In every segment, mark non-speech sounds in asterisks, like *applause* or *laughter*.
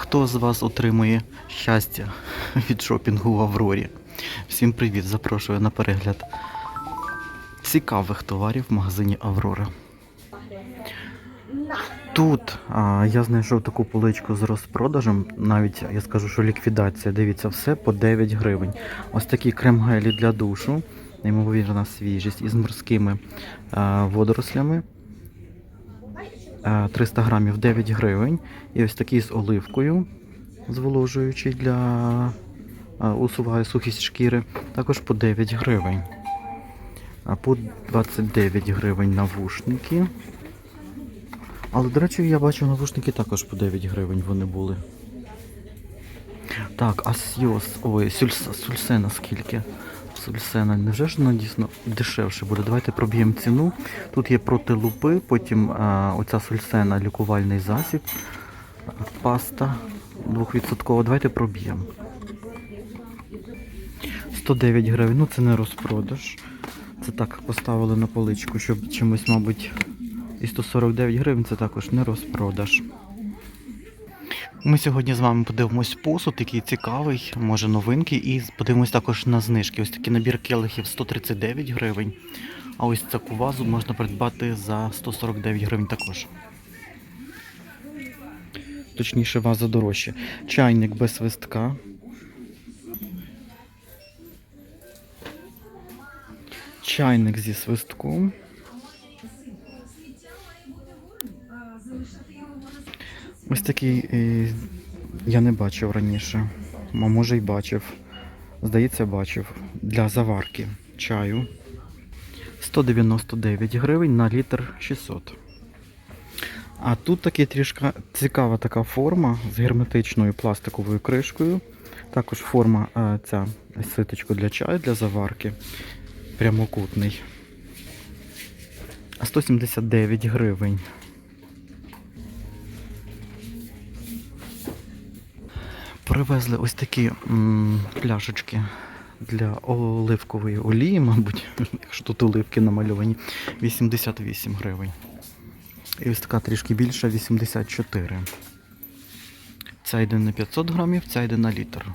Хто з вас отримує щастя *laughs* від шопінгу в Аврорі? Всім привіт! Запрошую на перегляд цікавих товарів в магазині Аврора. Тут а, я знайшов таку поличку з розпродажем, навіть я скажу, що ліквідація. Дивіться, все по 9 гривень. Ось такі крем-гелі для душу, неймовірна свіжість із морськими а, водорослями. А, 300 грамів 9 гривень. І ось такий з оливкою, зволожуючий для усуває сухість шкіри, також по 9 гривень. А по 29 гривень навушники. Але, до речі, я бачу навушники також по 9 гривень вони були. Так, а сйос, ой, сульсена скільки? Сульсена, невже ж вона дійсно дешевше буде? Давайте проб'ємо ціну. Тут є проти лупи, потім а, оця сульсена, лікувальний засіб, паста 2%. Давайте проб'ємо. 109 гривень, ну це не розпродаж. Це так поставили на поличку, щоб чимось, мабуть, і 149 гривень це також не розпродаж. Ми сьогодні з вами подивимось посуд, який цікавий, може новинки, і подивимось також на знижки. Ось такий набір келихів 139 гривень. А ось таку вазу можна придбати за 149 гривень також. Точніше, ваза дорожче. Чайник без свистка. Чайник зі свистком. Ось такий е, я не бачив раніше. А може й бачив. Здається, бачив. Для заварки чаю. 199 гривень на літр 600. А тут таки трішки цікава така форма з герметичною пластиковою кришкою. Також форма е, ця ситочку для чаю для заварки. Прямокутний. 179 гривень. Привезли ось такі м, пляшечки для оливкової олії, мабуть, *laughs* якщо тут оливки намальовані, 88 гривень. І ось така трішки більша 84. Ця йде на 500 грамів, ця йде на літр.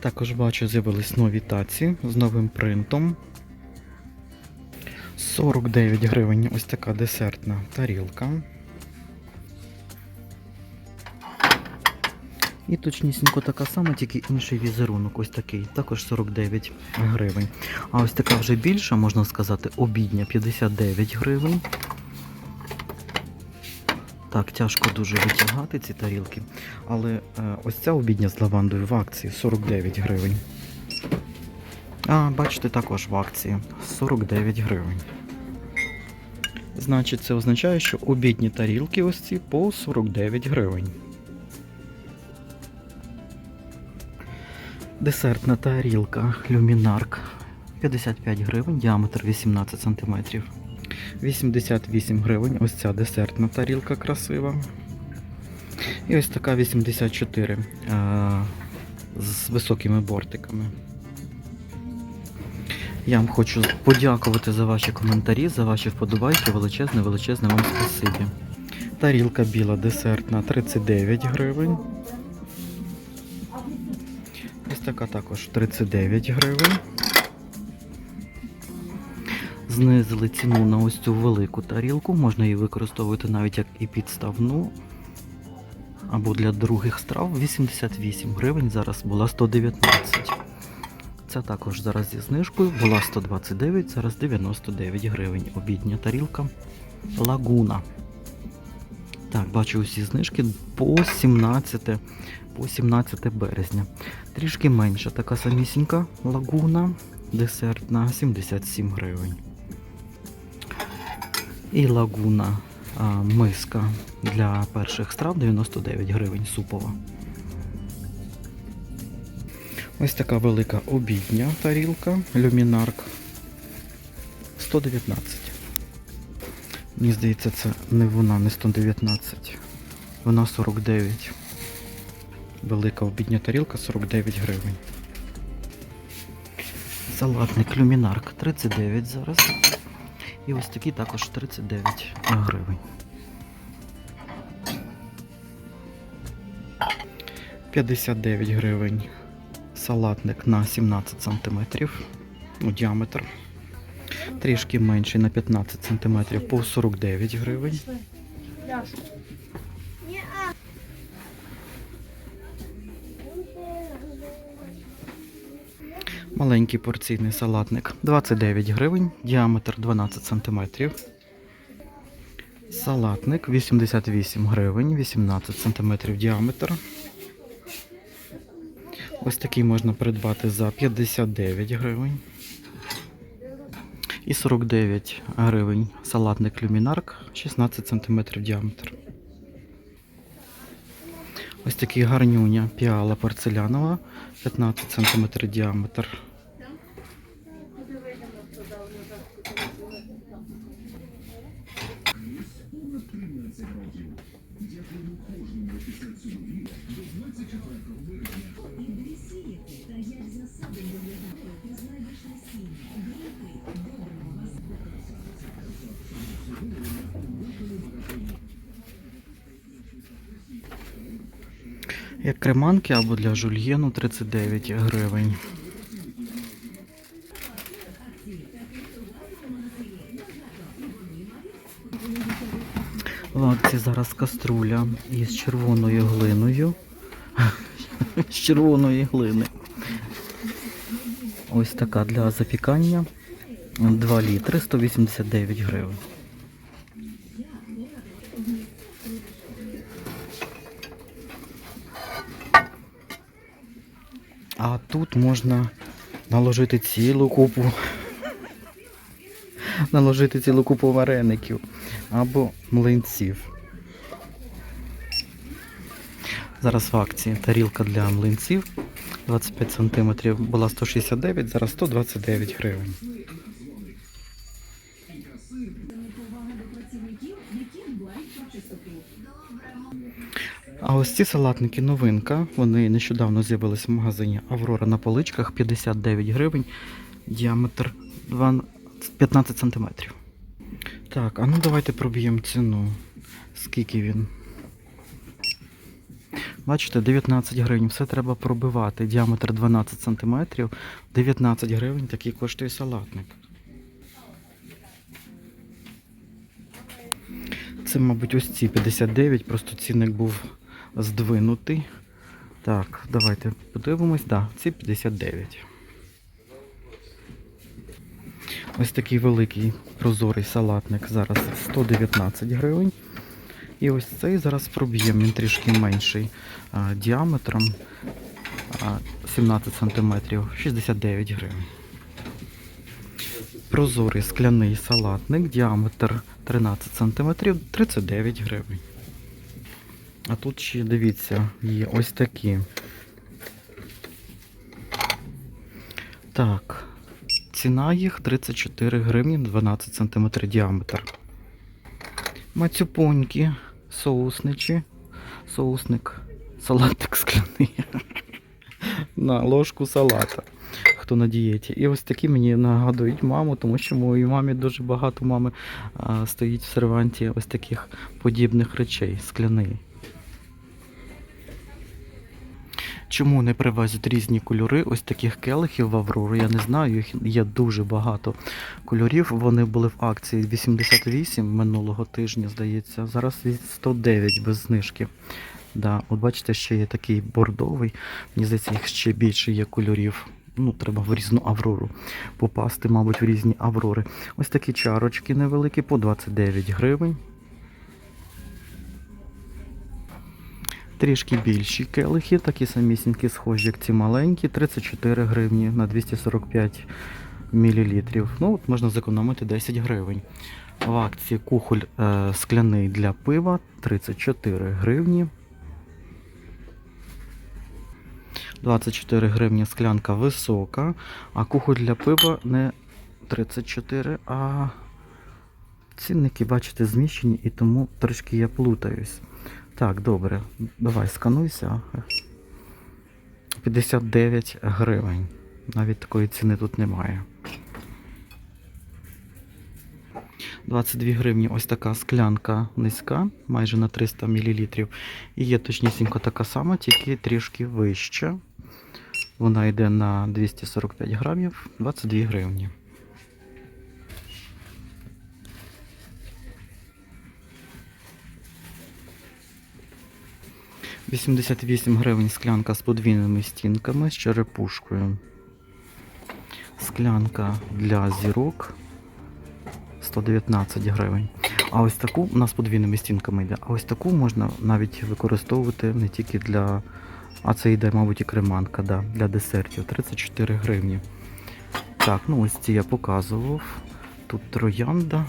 Також бачу, з'явились нові таці з новим принтом. 49 гривень ось така десертна тарілка. І точнісінько така сама, тільки інший візерунок, ось такий, також 49 гривень. А ось така вже більша, можна сказати, обідня 59 гривень. Так, тяжко дуже витягати ці тарілки. Але е, ось ця обідня з лавандою в акції 49 гривень. А, бачите, також в акції 49 гривень. Значить, це означає, що обідні тарілки ось ці по 49 гривень. Десертна тарілка люмінарк 55 гривень, діаметр 18 см. 88 гривень. Ось ця десертна тарілка красива. І ось така 84 з високими бортиками. Я вам хочу подякувати за ваші коментарі, за ваші вподобайки. Величезне, величезне вам спасибі. Тарілка біла десертна 39 гривень. Ось така також 39 гривень. Знизили ціну на ось цю велику тарілку. Можна її використовувати навіть як і підставну. Або для других страв 88 гривень. Зараз була 119. Це також зараз зі знижкою. Була 129, зараз 99 гривень. Обідня тарілка. Лагуна. Так, бачу усі знижки по 17, по 17 березня. Трішки менша така самісінька лагуна. Десертна 77 гривень. І лагуна а, миска для перших страв 99 гривень супова. Ось така велика обідня тарілка, люмінарк 119. Мені здається, це не вона, не 119. Вона 49. Велика обідня тарілка 49 гривень. Салатник люмінарк 39 зараз. І ось такий також 39 гривень. 59 гривень. Салатник на 17 см. Ну, діаметр. Трішки менший на 15 см по 49 гривень. Маленький порційний салатник 29 гривень, діаметр 12 см. Салатник 88 гривень, 18 см діаметр. Ось такий можна придбати за 59 гривень. І 49 гривень салатник люмінарк 16 см діаметр. Ось такий гарнюня піала порцелянова 15 см діаметр. Як креманки або для жульєну 39 гривень. В акції зараз каструля із червоною глиною. З червоної глини. Ось така для запікання. 2 літри 189 гривень. А тут можна наложити цілу купу. Наложити цілу купу вареників або млинців. Зараз в акції тарілка для млинців 25 см була 169, зараз 129 гривень. А ось ці салатники новинка. Вони нещодавно з'явилися в магазині Аврора на поличках 59 гривень, діаметр 15 см. Так, а ну давайте проб'ємо ціну. Скільки він? Бачите, 19 гривень. Все треба пробивати. Діаметр 12 см. 19 гривень такий коштує салатник. Це, мабуть, ось ці 59, просто цінник був здвинутий. Так, давайте подивимось. Да, ці 59. Ось такий великий прозорий салатник зараз 119 гривень. І ось цей зараз проб'єм, він трішки менший а, діаметром а, 17 см, 69 гривень. Прозорий скляний салатник, діаметр 13 см, 39 гривень. А тут ще, дивіться, є ось такі. Так, ціна їх 34 гривні 12 см діаметр. Мацюпоньки, соусничі, соусник, салатик скляний. *laughs* На ложку салата. Хто на дієті. І ось такі мені нагадують маму, тому що моїй мамі дуже багато мами а, стоїть в серванті ось таких подібних речей, скляний. Чому не привозять різні кольори ось таких келихів в Аврору? Я не знаю, їх є дуже багато кольорів. Вони були в акції 88 минулого тижня, здається. Зараз 109 без знижки. Да, от бачите, ще є такий бордовий. Мені здається, їх ще більше є кольорів. Ну, треба в різну аврору попасти, мабуть, в різні аврори. Ось такі чарочки невеликі по 29 гривень. Трішки більші келихи, такі самісінькі схожі, як ці маленькі, 34 гривні на 245 мл. Ну, от можна зекономити 10 гривень. В акції кухоль е, скляний для пива 34 гривні. 24 гривні склянка висока, а кухоль для пива не 34, а цінники, бачите, зміщені, і тому трошки я плутаюсь. Так, добре, давай скануйся. 59 гривень. Навіть такої ціни тут немає. 22 гривні ось така склянка низька, майже на 300 мл. І є точнісінько така сама, тільки трішки вища. Вона йде на 245 грамів, 22 гривні. «88 гривень склянка з подвійними стінками з черепушкою. Склянка для зірок 119 гривень. А ось таку у нас подвійними стінками йде. А ось таку можна навіть використовувати не тільки для. А це йде, мабуть, і креманка, да, для десертів. 34 гривні. Так, ну ось ці я показував. Тут троянда.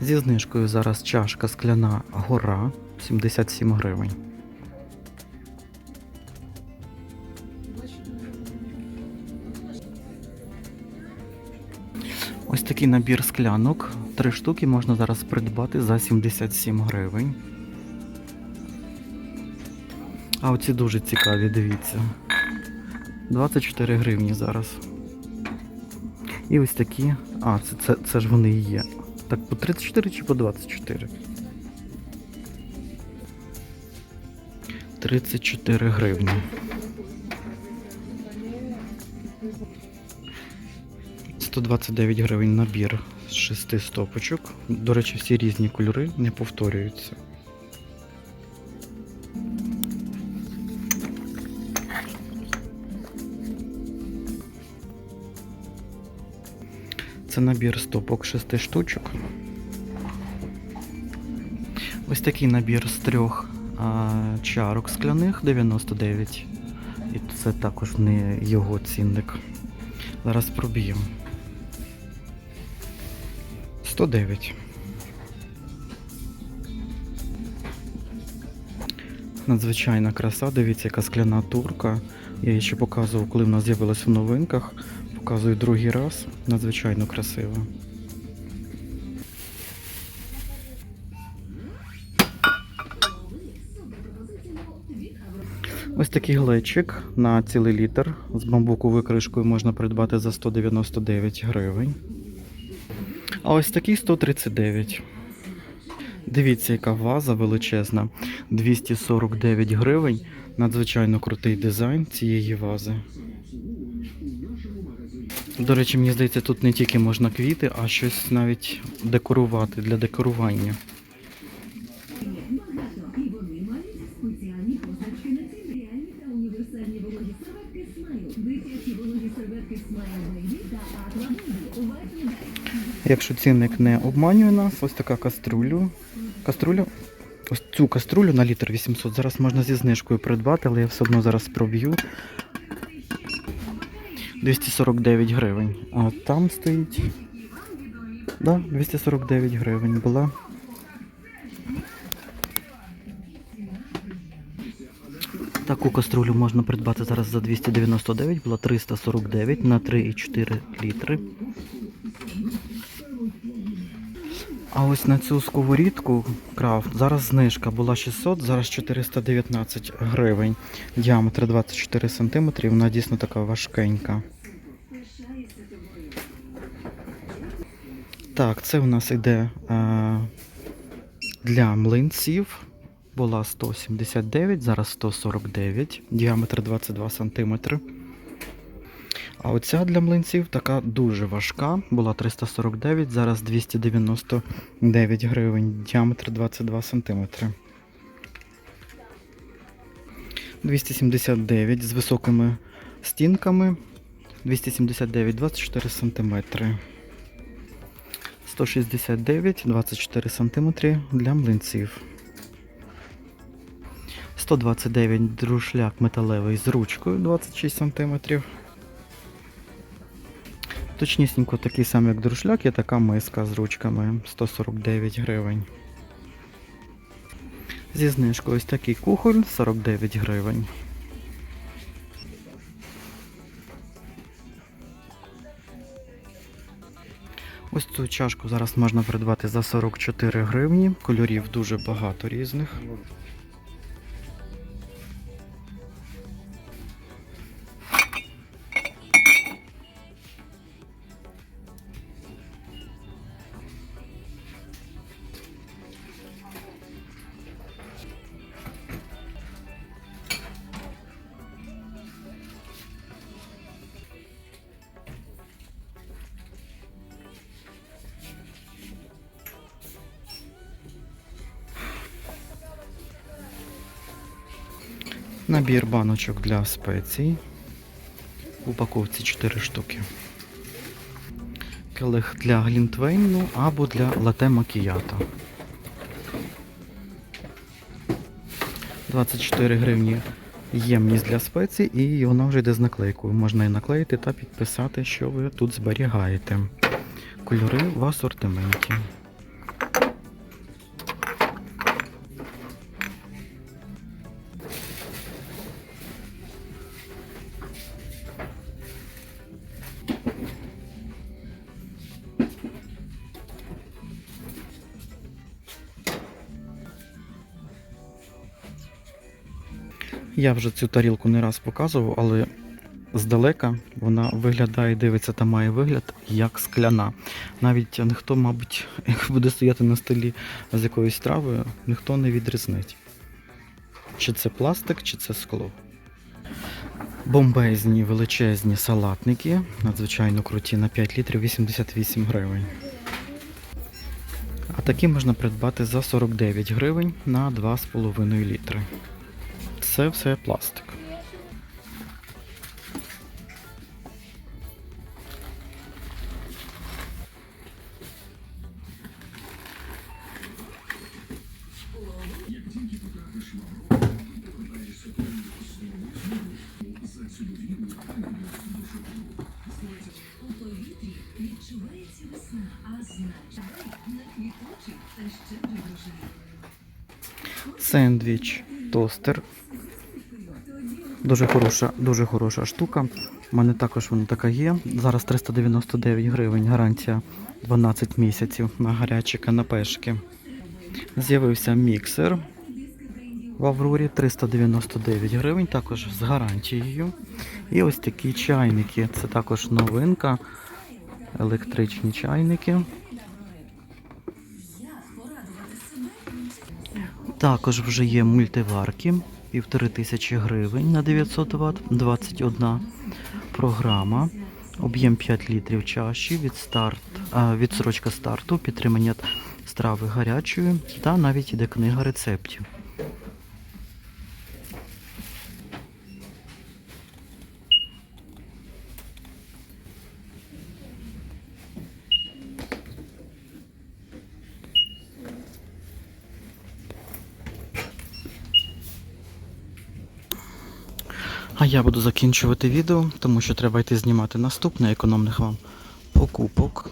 Зі знижкою зараз чашка скляна гора 77 гривень. Ось такий набір склянок. Три штуки можна зараз придбати за 77 гривень. А оці дуже цікаві, дивіться. 24 гривні зараз. І ось такі. А, це, це, це ж вони і є. Так, по 34 чи по 24? 34 гривні. Сто 29 гривень набір з шести стопочок. До речі, всі різні кольори не повторюються. Це набір стопок 6 штучок. Ось такий набір з трьох а, чарок скляних 99. І це також не його цінник. Зараз проб'ємо. 109. Надзвичайна краса, дивіться, яка скляна турка. Я її ще показував, коли вона з'явилась в новинках. Показую другий раз. Надзвичайно красиво. Ось такий глечик на цілий літр з бамбуковою кришкою можна придбати за 199 гривень. А ось такий 139. Дивіться, яка ваза величезна. 249 гривень. Надзвичайно крутий дизайн цієї вази. До речі, мені здається, тут не тільки можна квіти, а щось навіть декорувати для декорування. Якщо цінник не обманює нас, ось така каструлю. Каструлю. Ось цю каструлю на літр 800 зараз можна зі знижкою придбати, але я все одно зараз проб'ю. 249 гривень. А там стоїть. Да, 249 гривень була. Таку каструлю можна придбати зараз за 299, була 349 на 3,4 літри. А ось на цю сковорідку крафт зараз знижка була 600, зараз 419 гривень. Діаметр 24 см, вона дійсно така важкенька. Так, це у нас йде е, для млинців. Була 179, зараз 149, діаметр 22 см. А оця для млинців така дуже важка. Була 349, зараз 299 гривень, діаметр 22 см. 279 з високими стінками. 279, 24 см. 169, 24 см для млинців. 129 друшляк металевий з ручкою 26 см. Точнісінько такий самий, як друшляк, є така миска з ручками 149 гривень. Зі знижкою ось такий кухоль 49 гривень. Ось Цю чашку зараз можна придбати за 44 гривні. Кольорів дуже багато різних. Набір баночок для спецій. В упаковці 4 штуки. Келих для глінтвейну або для лате макіято. 24 гривні ємність для спецій і вона вже йде з наклейкою. Можна і наклеїти та підписати, що ви тут зберігаєте. Кольори в асортименті. Я вже цю тарілку не раз показував, але здалека вона виглядає, дивиться та має вигляд як скляна. Навіть ніхто, мабуть, *laughs* як буде стояти на столі з якоюсь травою, ніхто не відрізнить. Чи це пластик, чи це скло. Бомбезні величезні салатники, надзвичайно круті на 5 літрів 88 гривень. А такі можна придбати за 49 гривень на 2,5 літри. Це все пластик. Відчувається. Сендвіч, тостер. Дуже хороша, дуже хороша штука. У мене також вона така є. Зараз 399 гривень, гарантія 12 місяців на гарячі канапешки. З'явився міксер в Аврорі 399 гривень, також з гарантією. І ось такі чайники. Це також новинка. Електричні чайники. Також вже є мультиварки, півтори тисячі гривень на 900 Вт, 21 програма, об'єм 5 літрів чаші, від старт, відсрочка старту, підтримання страви гарячою та навіть іде книга рецептів. А я буду закінчувати відео, тому що треба йти знімати наступне економних вам покупок.